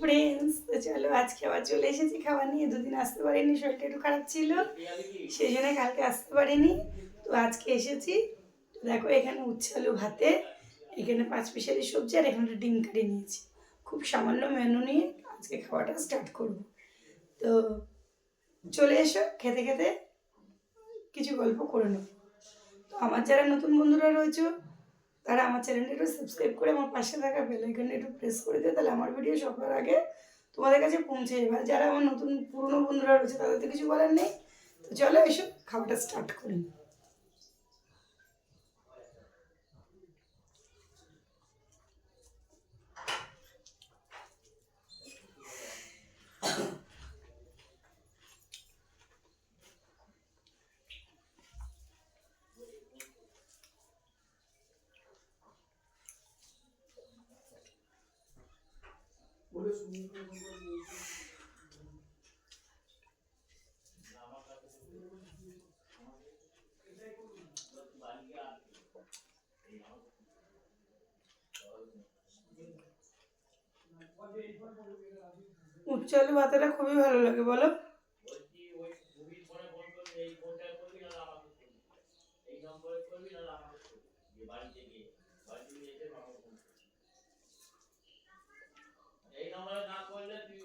Friends তো চলো আজকে আবার চলে এসেছি খাবার নিয়ে। দুদিন আসতে পারিনি, শরীরটা একটু খারাপ ছিল। সেই জন্য কালকে আসতে পারিনি। তো আজকে এসেছি। দেখো, এখানে উচ্ছে আলু ভাতে, এখানে পাঁচ পিসারি সবজি, আর এখানে একটা ডিম কারি নিয়েছি। খুব সামান্য মেনু নিয়ে আজকে খাওয়াটা স্টার্ট করব। তো চলে এসো, খেতে খেতে কিছু গল্প করে নেব। তো আমার যারা নতুন বন্ধুরা রয়েছে তারা আমার চ্যানেলটি একটু সাবস্ক্রাইব করে আমার পাশে থাকা বেল আইকনটা একটু প্রেস করে দিও, তাহলে আমার ভিডিও সবার আগে তোমাদের কাছে পৌঁছে যাবে। যারা আমার নতুন পুরনো বন্ধুরা রয়েছে, তাদের তো কিছু বলার নেই। তো চলো এসব খাওয়াটা স্টার্ট করি। উচ্চ আলু ভাতাটা খুবই ভালো লাগে বলো এই ಒಳ್ಳೆ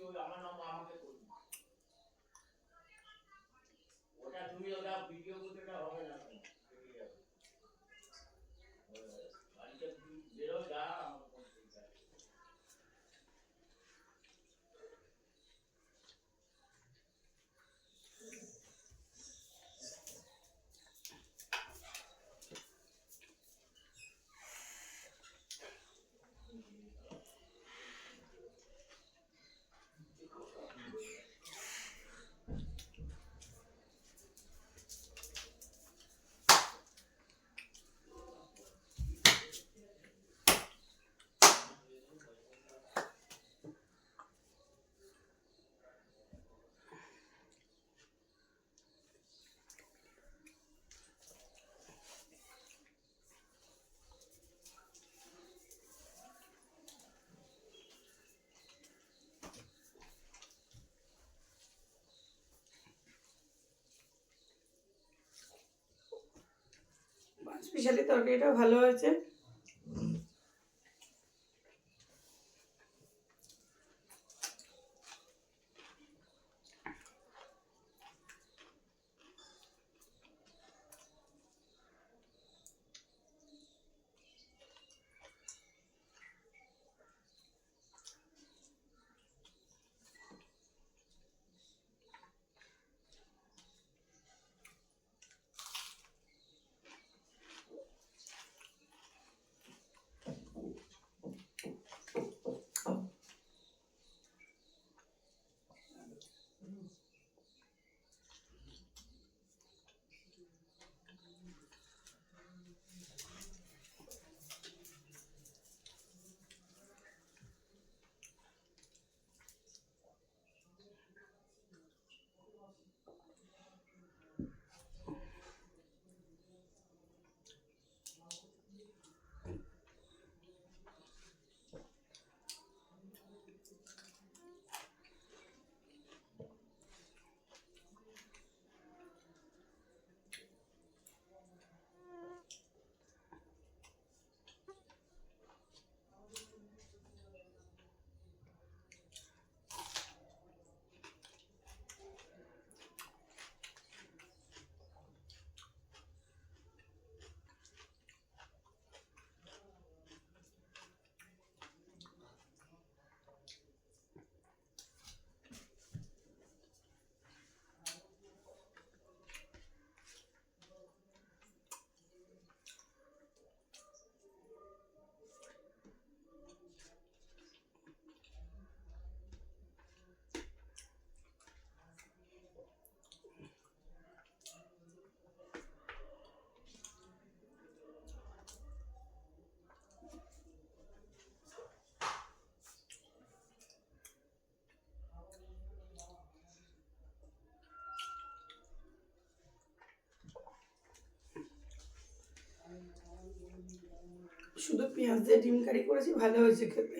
পাঁচ তরকারিটা ভালো হয়েছে। শুধু পেঁয়াজ দিয়ে ডিম কারি করেছি ভালো হয়েছে খেতে।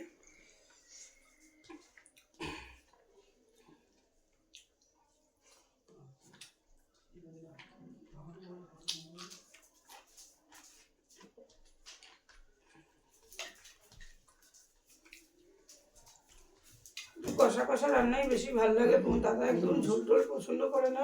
কষা কষা রান্নাই বেশি ভালো লাগে দাদা একদম ঝোল টোল পছন্দ করে না।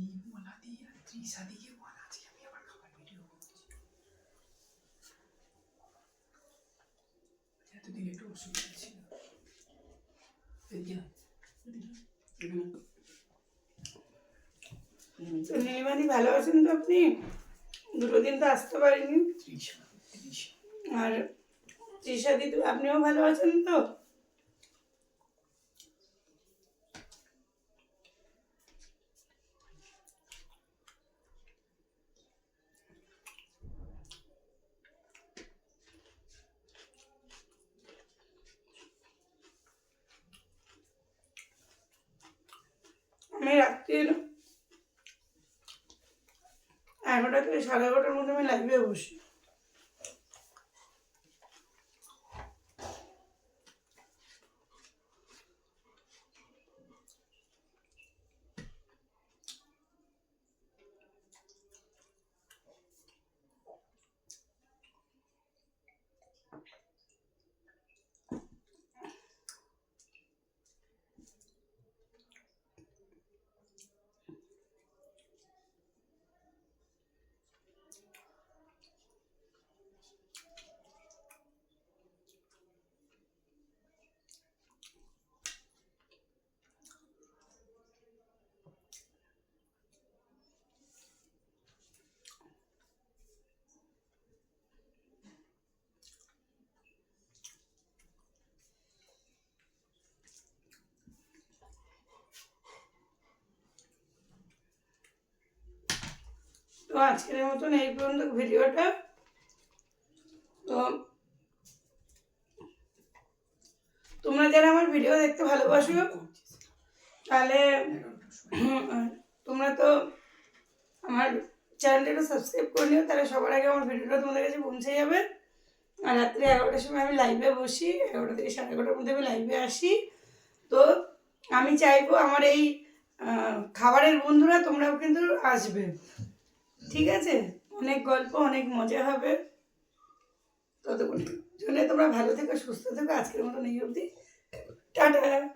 নির্মলা দি আর তৃষা দিকে বল আজকে আমি আবার খাবার ভিডিও করছি। এতদিন একটু অসুবিধা ছিল। নীলিমাদি ভালো আছেন তো আপনি? দুটো দিন তো আসতে পারিনি। তৃষা তৃষা তো আপনিও ভালো আছেন তো? আমি রাত্রির এগারোটা থেকে সাড়ে এগারোটার মধ্যে আমি লাইভে বসি। তো আজকের মতন এই পর্যন্ত ভিডিওটা। তো তোমরা যারা আমার ভিডিও দেখতে ভালোবাসো, তাহলে তোমরা তো আমার চ্যানেলটা সাবস্ক্রাইব করে নিও, তাহলে সবার আগে আমার ভিডিওটা তোমাদের কাছে পৌঁছে যাবে। আর রাত্রি এগারোটার সময় আমি লাইভে বসি, এগারোটা থেকে সাড়ে এগারোটার মধ্যে আমি লাইভে আসি। তো আমি চাইব আমার এই খাবারের বন্ধুরা তোমরাও কিন্তু আসবে। ঠিক আছে? অনেক গল্প, অনেক মজা হবে। ততক্ষণ। জন্য তোমরা ভালো থেকো, সুস্থ থেকো। আজকের মতন এই অবধি। টাটা।